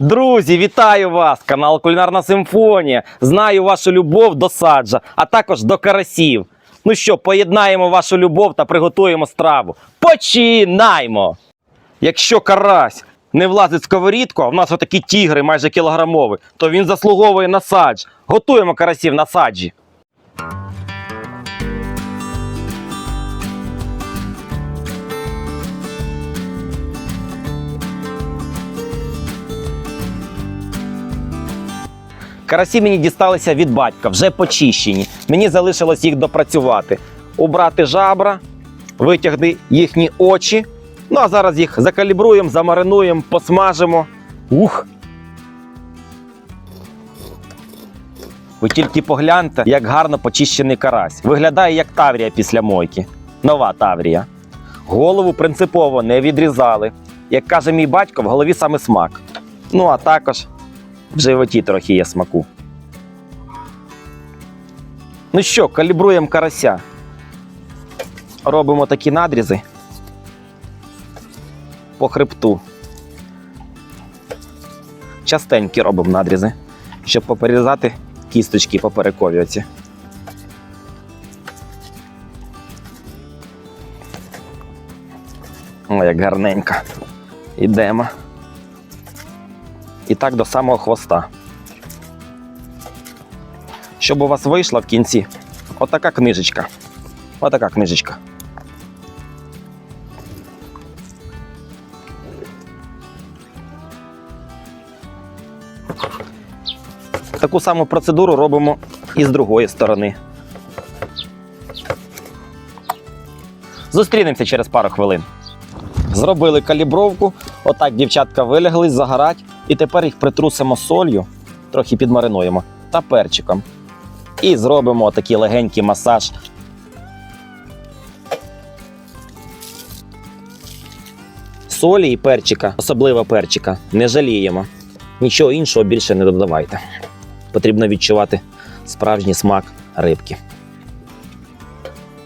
Друзі, вітаю вас! Канал Кулінарна Симфонія. Знаю вашу любов до саджа, а також до карасів. Ну що, поєднаємо вашу любов та приготуємо страву. Починаймо! Якщо карась не влазить в сковорідку, а в нас отакі тігри майже кілограмові, то він заслуговує на садж. Готуємо карасів на саджі. Карасі мені дісталися від батька, вже почищені. Мені залишилось їх допрацювати. Убрати жабра, витягти їхні очі. Ну а зараз їх закалібруємо, замаринуємо, посмажимо. Ух! Ви тільки погляньте, як гарно почищений карась. Виглядає як таврія після мойки. Нова таврія. Голову принципово не відрізали. Як каже мій батько, в голові саме смак. Ну а також в животі трохи є смаку. Ну що, калібруємо карася. Робимо такі надрізи по хребту. Частенькі робимо надрізи, щоб поперерізати кісточки поперекові оці. О, як гарненько. Ідемо. І так до самого хвоста. Щоб у вас вийшла в кінці отака книжечка. Отака книжечка. Таку саму процедуру робимо і з другої сторони. Зустрінемося через пару хвилин. Зробили калібровку, отак дівчатка вилягли, загорать, і тепер їх притрусимо солью, трохи підмаринуємо та перчиком. І зробимо такий легенький масаж. Солі і перчика, особливо перчика, не жаліємо. Нічого іншого більше не додавайте. Потрібно відчувати справжній смак рибки.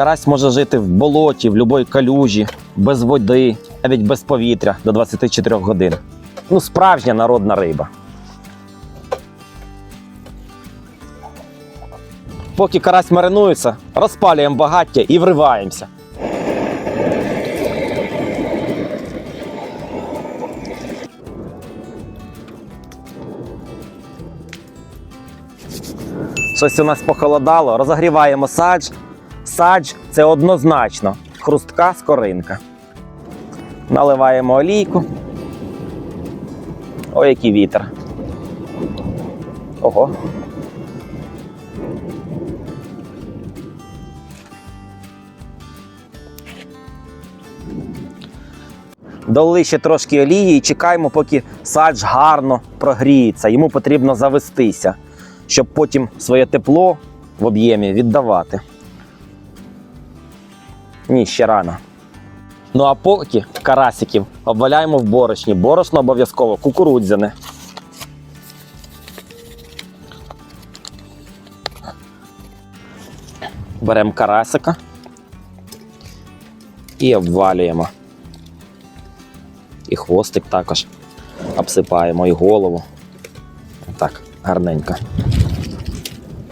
Карась може жити в болоті, в будь-якій калюжі, без води, навіть без повітря до 24 годин. Ну, справжня народна риба. Поки карась маринується, розпалюємо багаття і вриваємося. Щось у нас похолодало, розогріваємо садж. Садж це однозначно хрустка скоринка. Наливаємо олійку. Ой, який вітер. Ого. Долили ще трошки олії і чекаємо, поки садж гарно прогріється. Йому потрібно завестися, щоб потім своє тепло в об'ємі віддавати. Ні, ще рано. Ну а поки карасиків обваляємо в борошні. Борошно обов'язково кукурудзяне. Беремо карасика і обвалюємо. І хвостик також обсипаємо, і голову. Так, гарненько.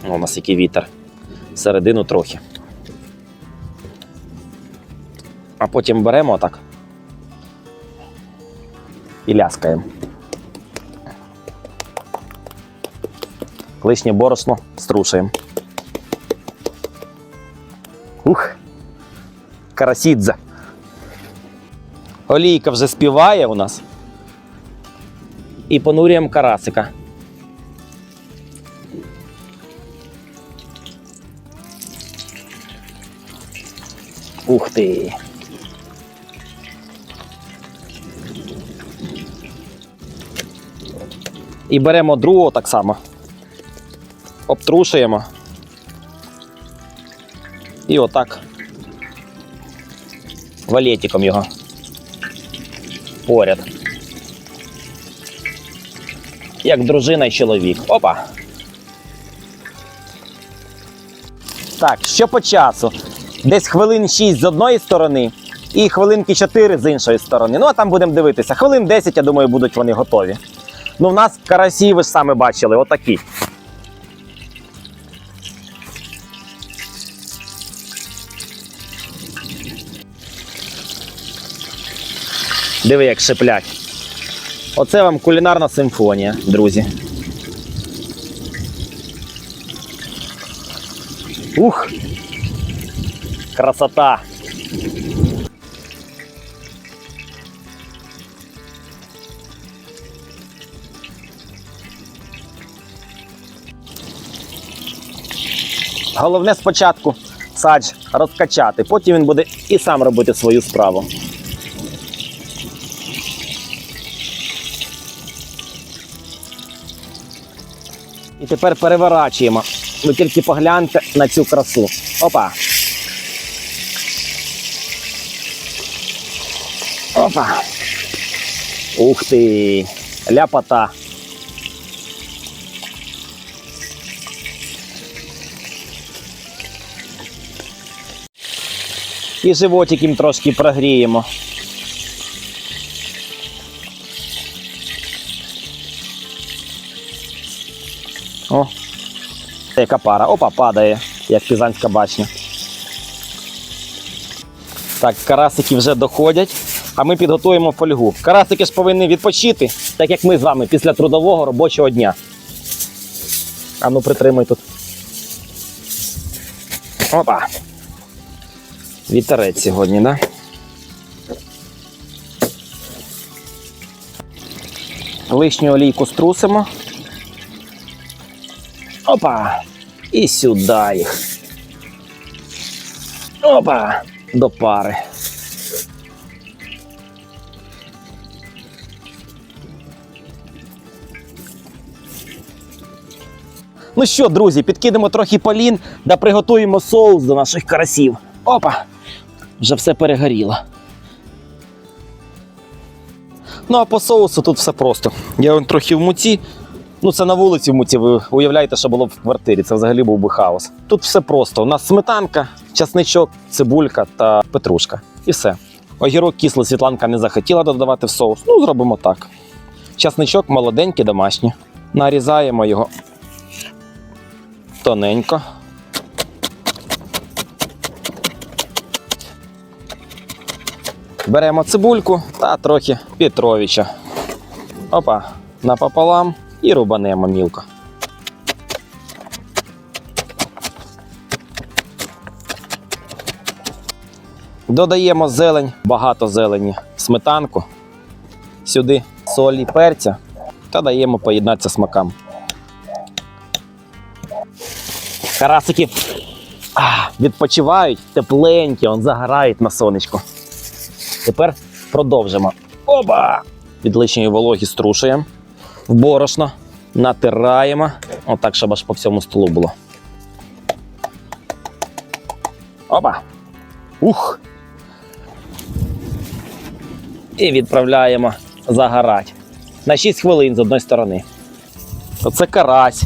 О, у нас який вітер. Середину трохи. А потім беремо отак і ляскаємо. Лишнє борошно струшуємо. Ух! Карасідзе. Олійка вже співає у нас. І понурюємо карасика. Ух ти! І беремо другого так само. Обтрушуємо. І отак. Валетиком його. Поряд. Як дружина і чоловік. Опа. Так, що по часу? Десь хвилин 6 з одної сторони і хвилинки 4 з іншої сторони. Ну, а там будемо дивитися. Хвилин 10, я думаю, будуть вони готові. Ну, в нас карасі, ви ж самі бачили, отакі. Диви, як шиплять. Оце вам кулінарна симфонія, друзі. Ух! Красота! Головне спочатку садж розкачати, потім він буде і сам робити свою справу. І тепер переворачуємо. Ви тільки погляньте на цю красу. Опа. Опа. Ух ти! Ляпота. І животик їм трошки прогріємо. О, яка пара. Опа, падає, як пізанська башня. Так, карасики вже доходять, а ми підготуємо фольгу. Карасики ж повинні відпочити, так як ми з вами після трудового робочого дня. А ну притримуй тут. Опа. Вітерець сьогодні, да? Лишню олійку струсимо. Опа! І сюди їх. Опа! До пари. Ну що, друзі, підкинемо трохи полін да приготуємо соус до наших карасів. Опа! Вже все перегоріло. Ну а по соусу тут все просто. Я вон трохи в муці. Ну, це на вулиці в муці. Ви уявляєте, що було б в квартирі. Це взагалі був би хаос. Тут все просто. У нас сметанка, часничок, цибулька та петрушка. І все. Огірок кислий Світланка не захотіла додавати в соус. Ну, зробимо так. Часничок молоденький, домашній. Нарізаємо його тоненько. Беремо цибульку та трохи Петровича. Опа, напополам і рубанемо мілко. Додаємо зелень, багато зелені, сметанку, сюди солі перця та даємо поєднатися смакам. Карасики відпочивають тепленькі, он загорають на сонечку. Тепер продовжимо. Оба! Від лишньої вологі струшуємо в борошно, натираємо. Отак, щоб аж по всьому столу було. Опа! Ух! І відправляємо загорати. На 6 хвилин з одної сторони. Оце карась.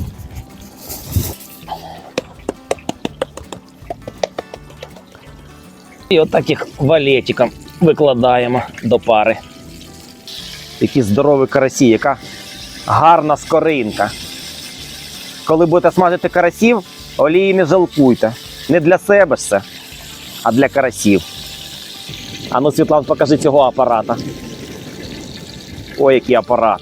І отак їх валетиком викладаємо до пари. Такі здорові карасі, яка гарна скоринка. Коли будете смажити карасів, олії не жалкуйте. Не для себе ж це, а для карасів. А ну, Світлан, покажи цього апарата. Ой, який апарат.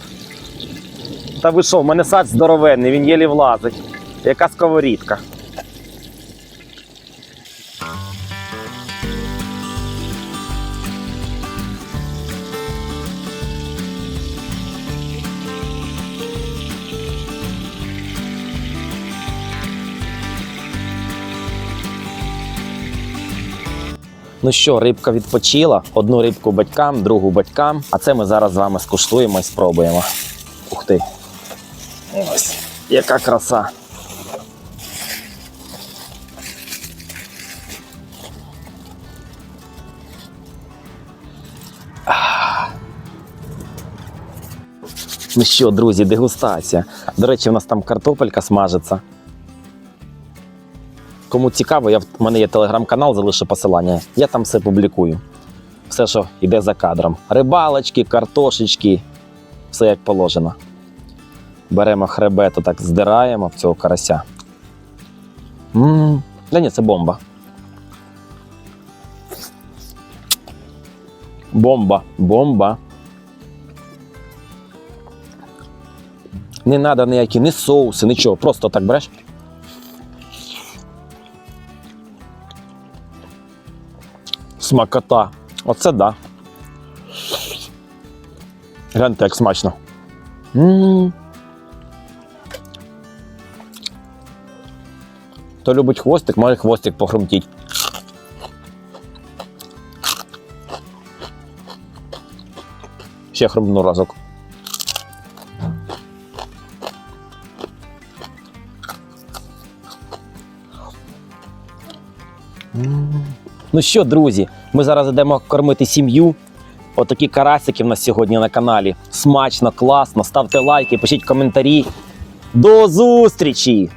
Та ви що, в мене сад здоровенний, він єлі влазить. Яка сковорідка. Ну що, рибка відпочила. Одну рибку батькам, другу батькам. А це ми зараз з вами скуштуємо і спробуємо. Ух ти. Ось, яка краса. Ну що, друзі, дегустація. До речі, у нас там картопелька смажиться. Кому цікаво, я, в мене є телеграм-канал, залишу посилання. Я там все публікую. Все, що йде за кадром. Рибалочки, картошечки, все як положено. Беремо хребет, так здираємо в цього карася. Мм, да ні, це бомба. Бомба, бомба. Не треба ніякі ні соуси, нічого. Просто так береш. Смакота. Оце да. Гляньте, як смачно. м Хто любить хвостик, може хвостик похрумтіть. Ще хрумну разок. Ну що, друзі, ми зараз йдемо кормити сім'ю. Отакі карасики в нас сьогодні на каналі. Смачно, класно. Ставте лайки, пишіть коментарі. До зустрічі!